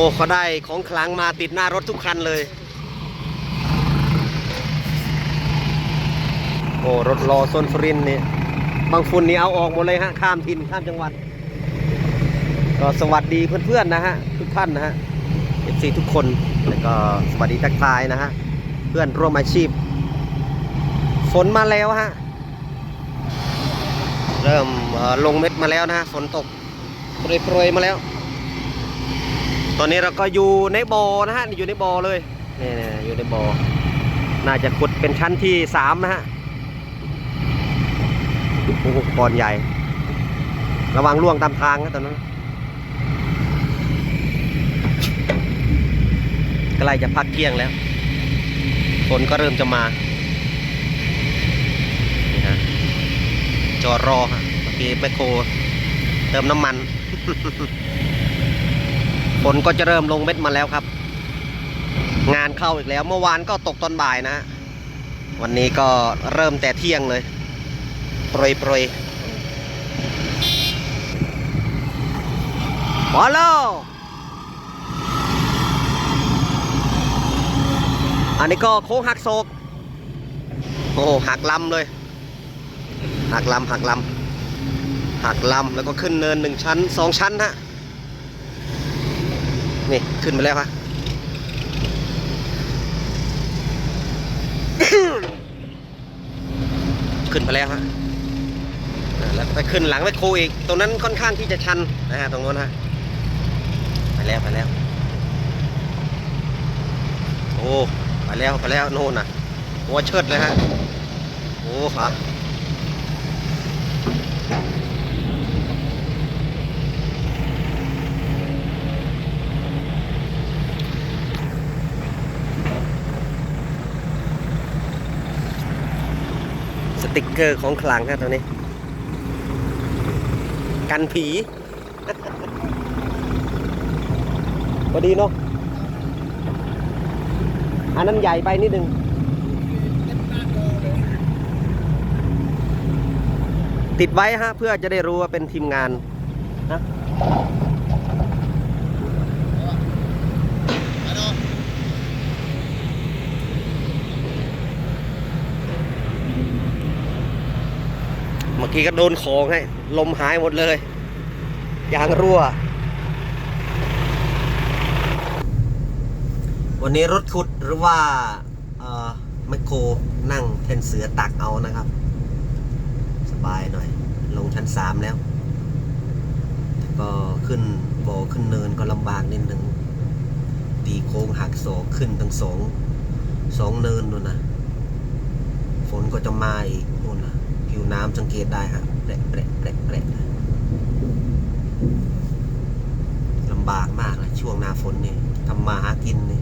อ้เขาได้ของขลังมาติดหน้ารถทุกคันเลย โอ้รถรอโซนฟรินนี่บางฝุ่นนี่เอาออกหมดเลยฮะข้ามถิ่นข้ามจังหวัด ก็สวัสดีเพื่อนๆนะฮะทุกท่านนะฮะ FC ทุกคนแล้วก็สวัสดีทักทายนะฮะเพื่อนร่วมอาชีพ ฝนมาแล้วฮะเริ่มลงเม็ดมาแล้วนะฮะฝนตกโปรยๆมาแล้ว ตอนนี้เราก็อยู่ในบ่อนะฮะอยู่ในบ่อเลยนี่อยู่ในบ่อน่าจะขุดเป็นชั้นที่สามนะฮะโอ้โหก้อนใหญ่ ระวังล่วงตามทางนะตอนนั้นใกล้จะพักเที่ยงแล้วฝนก็เริ่มจะมานี่ฮะจอดรอฮะเมื่อกี้แมคโครเติมน้ำมัน ฝนก็จะเริ่มลงเม็ดมาแล้วครับ งานเข้าอีกแล้วเมื่อวานก็ตกตอนบ่ายนะ วันนี้ก็เริ่มแต่เที่ยงเลยโปรยโปรยมาแล้วอันนี้ก็โค้งหักโศก โอ้หักลำเลย หักลำหักลำหักลำแล้วก็ขึ้นเนินหนึ่งชั้นสองชั้นฮะ นี่ขึ้นไปแล้วฮะขึ้นไปแล้วฮะแล้วไปขึ้นหลังไปโคอีก ตรงนั้นค่อนข้างที่จะชันนะฮะตรงนู้นฮะ ไปแล้วไปแล้ว โอ้ ไปแล้วไปแล้วโน่นน่ะหัวเชิดเลยฮะ โอ้ฝา ติกเกอร์ของขลังครับตัวนี้ กันผีพอดีเนาะอันนั้นใหญ่ไปนิดนึงติดไว้ฮะเพื่อจะได้รู้ว่าเป็นทีมงานนะีก็โดนของให้ ลมหายหมดเลย ยางรั่ว วันนี้รถขุดหรือว่าเอ่อแมคโครนั่งแทนเสือตักเอานะครับ สบายหน่อย ลงชั้นสามแล้ว ก็ขึ้นโบขึ้นเนินก็ลำบากนิดนึงตีโค้งหักศอกขึ้นทั้งสองสองเนินนู่นนะฝนก็จะมาอีกนู่นนะ ผิวน้ำสังเกตได้ฮะแปะแปะแปะแปะลำบากมากเลยช่วงหน้าฝนนี่ทำมาหากินนี่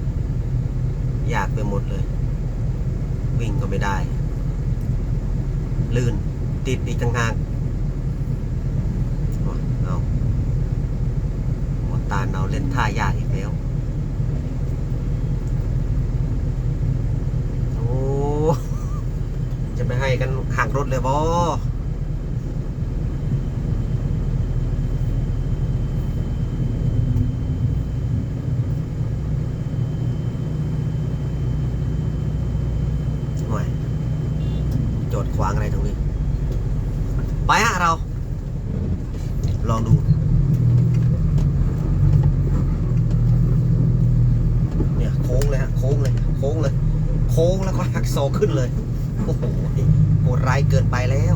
ยากไปหมดเลย วิ่งก็ไม่ได้ ลื่นติดอีกต่างหากเอาหัวตาเราเล่นท่ายากอีกแล้ว โอ้ จะไม่ให้กันห่าง รถเลยบอยจอดขวางอะไรตรงนี้ ไปฮะเรา ลองดูเนี่ยโค้งเลยฮะโค้งเลยโค้งเลย โค้งแล้วก็หักโซขึ้นเลย โอ้โหโหดร้ายเกินไปแล้ว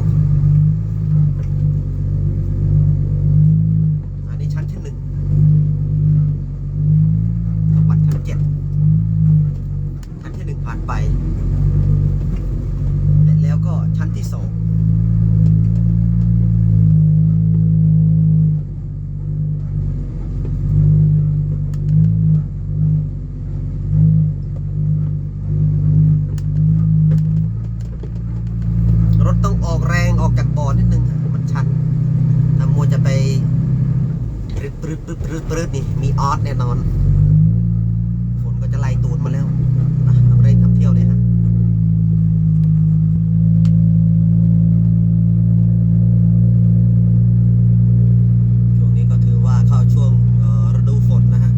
น่นอน ฝนก็จะไล่ตูดมาแล้วนะต้องเร่งทำเที่ยวเลยฮะ ช่วงนี้ก็ถือว่าเข้าช่วงเอ่อฤดูฝนนะฮะ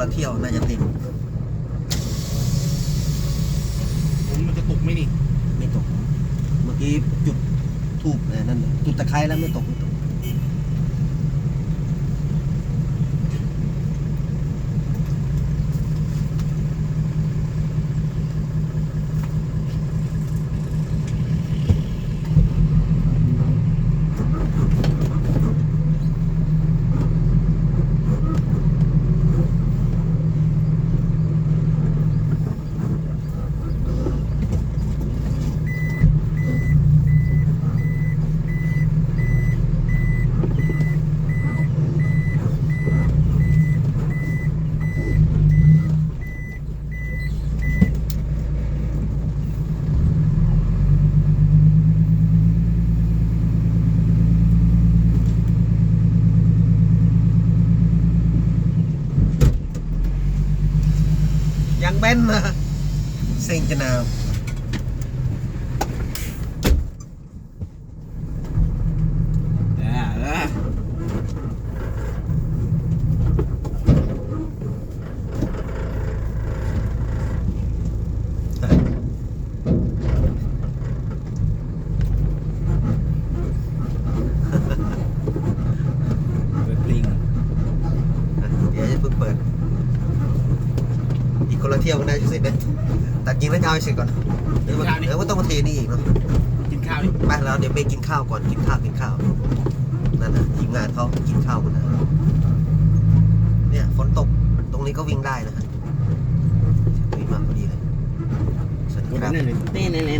ละเที่ยวน่าจะเต็มผมมันจะตกไหมนี่ ไม่ตก เมื่อกี้จุดทูบอะไรนั่นเลยจุดตะไคร้แล้วไม่ตกไม่ตก ยังเบ้นนะเซ็งจะนาว เออเออ เปิดเพลง เดี๋ยวจะเพิ่งเปิด อีกคนละเที่ยวกันได้เสร็จเลย ตัดยิงแล้วจะเอาให้เสร็จก่อนเดี๋ยวมันเดี๋ยวมันต้องมาเทนี่อีกเนาะกินข้าวดิไปแล้วเดี๋ยวไปกินข้าวก่อนกินข้าวกินข้าวนั่นนะทีมงานเขากินข้าวกันนะเนี่ยฝนตกตรงนี้ก็วิ่งได้นะฮะวิ่งมาพอดีเลยสวัสดีวันครับนั้นเลยนี่นี่